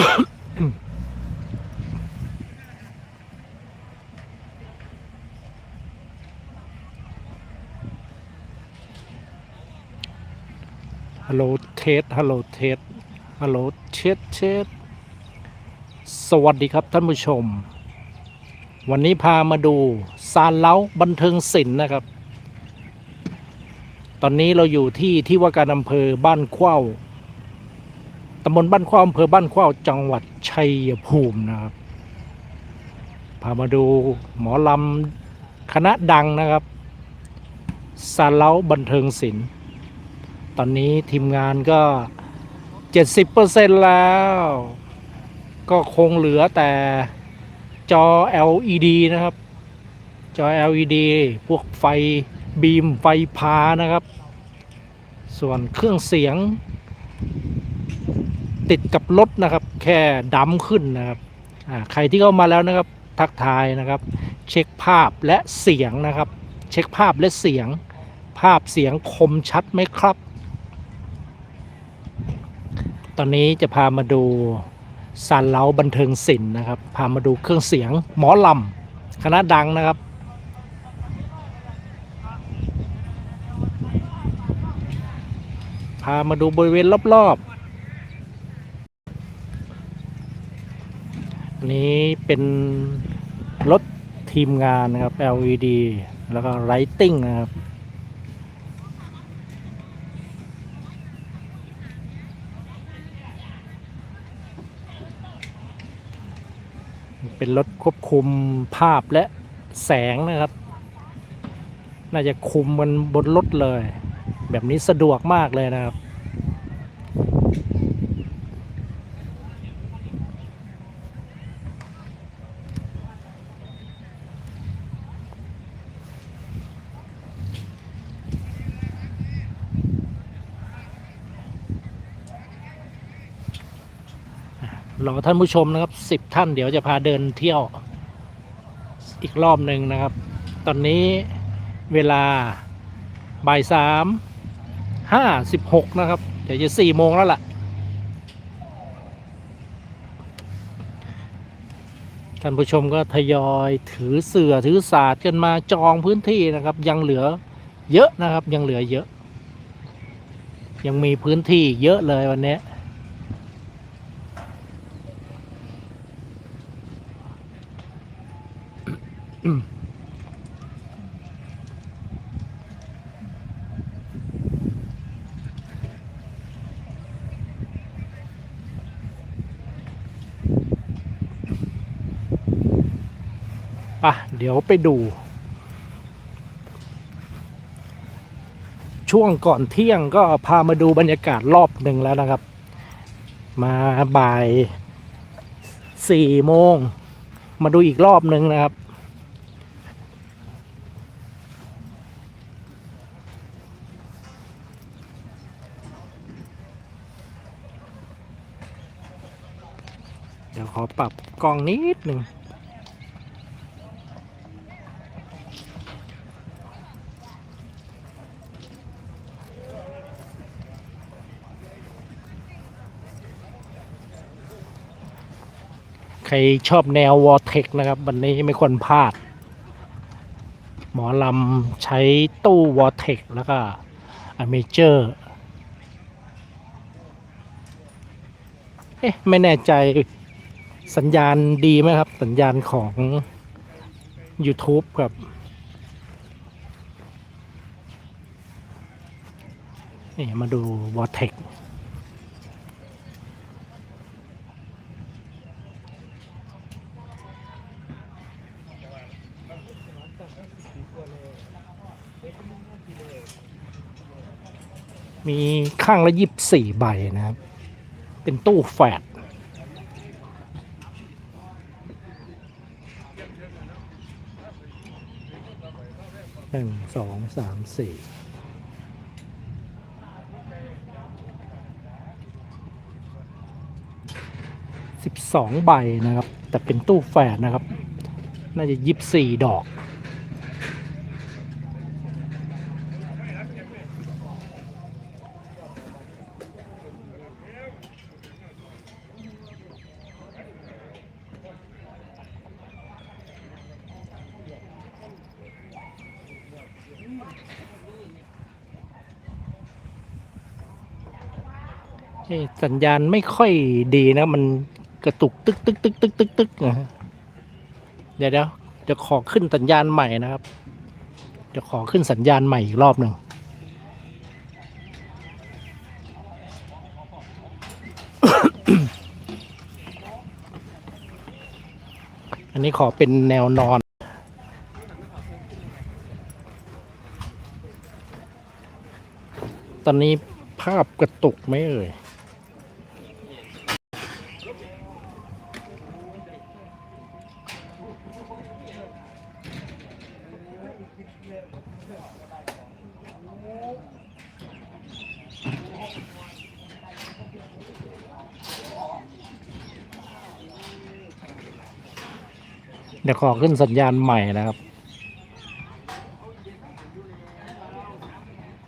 ฮัลโหลเทสฮัลโหลเทสฮัลโหลเชดเชดสวัสดีครับท่านผู้ชม วันนี้พามาดูซานเล้าบันเทิงศิลป์นะครับ ตอนนี้เราอยู่ที่ที่ว่าการอำเภอบ้านเข้าว ตำบลบ้านข้าวอำเภอบ้านข้าวจังหวัดชัยภูมินะครับ พามาดูหมอลำคณะดังนะครับซาเล้าบันเทิงศิลป์ ตอนนี้ทีมงานก็ 70%แล้ว ก็คงเหลือแต่จอ LED นะครับ จอ LED พวกไฟบีมไฟพานะครับ ส่วนเครื่องเสียง ติดกับรถนะครับ แค่ดำขึ้นนะครับใครที่เข้ามาแล้วนะครับ ทักทายนะครับ เช็คภาพและเสียงนะครับ เช็คภาพและเสียง ภาพเสียงคมชัดไหมครับ ตอนนี้จะพามาดูซานเล้าบันเทิงศิลป์นะครับ พามาดูเครื่องเสียงหมอลำคณะดังนะครับพามาดูบริเวณรอบๆอั นี้เป็นรถทีมงานนะครับ LED แล้วก็ไ i ติ้งนะครับ เป็นรถควบคุมภาพและแสงนะครับ น่าจะคุมมันบนรถเลย แบบนี้สะดวกมากเลยนะครับ รอท่านผู้ชมนะครับสิบท่านเดี๋ยวจะพาเดินเที่ยวอีกรอบหนึ่งนะครับ ตอนนี้เวลาบ่ายสามห้าสิบหกนะครับ เดี๋ยวจะสี่โมงแล้วล่ะ ท่านผู้ชมก็ทยอยถือเสือถือศาสตร์กันมาจองพื้นที่นะครับ ยังเหลือเยอะนะครับยังเหลือเยอะ ยังมีพื้นที่เยอะเลยวันนี้ ปะเดี๋ยวไปดู ช่วงก่อนเที่ยงก็พามาดูบรรยากาศรอบหนึ่งแล้วนะครับ มาบ่ายสี่โมง มาดูอีกรอบหนึ่งนะครับ เดี๋ยวขอปรับกล้องนิดหนึ่งใครชอบแนววอร์เทคนะครับ วันนี้ไม่ควรพลาด หมอลำใช้ตู้วอร์เทคแล้วก็อเมเจอร์ เอ๊ะ ไม่แน่ใจ สัญญาณดีไหมครับ สัญญาณของ YouTube ครับนี่มาดูวอเทคมีข้างละยิบสี่ใบนะครับ เป็นตู้แฟด หนึ่งสองสามสี่สิบสองใบนะครับ แต่เป็นตู้แฝดนะครับ น่าจะยิบสี่ดอก สัญญาณไม่ค่อยดีนะ มันกระตุกตึกตึกตึกตึกตึกตึกนะเดี๋ยวเดี๋ยวจะขอขึ้นสัญญาณใหม่นะครับ จะขอขึ้นสัญญาณใหม่อีกรอบหนึ่งอันนี้ขอเป็นแนวนอน อนนี้ภาพกระตุกไหมเอ่ยเดี๋ยวขอขึ้นสัญญาณใหม่นะครับ